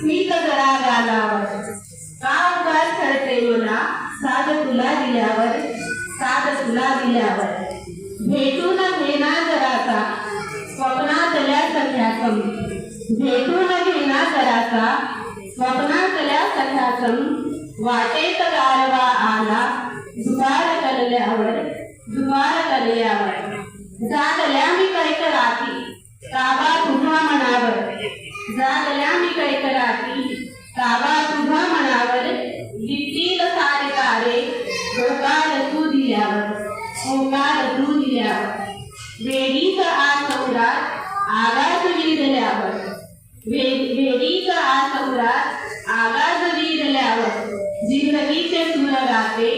स्मित जरा गालावर का उगाच ठरते मला साध तुला दिल्यावर साध तुला दिल्यावर. भेटून घेणार जरासा स्वप्नातल्या सख्या कमी भेटून घेणार जरासा स्वप्नातल्या सख्या कमी वाटेत गारवा आला दुपार कलल्यावर दुपार कलल्यावर जातल्या मी कैक राती ताबा तुझा मनावर. जागल्या मी कैकराती काबा तुझा मनावर दिसतील सारे तारे होकार तू दिल्यावर होकार तू दिल्यावर वेडीच आसौरात आगाज विरल्यावर वे- वेडीच आसौरात आगाज विरल्यावर जिंदगीचे सुर गाते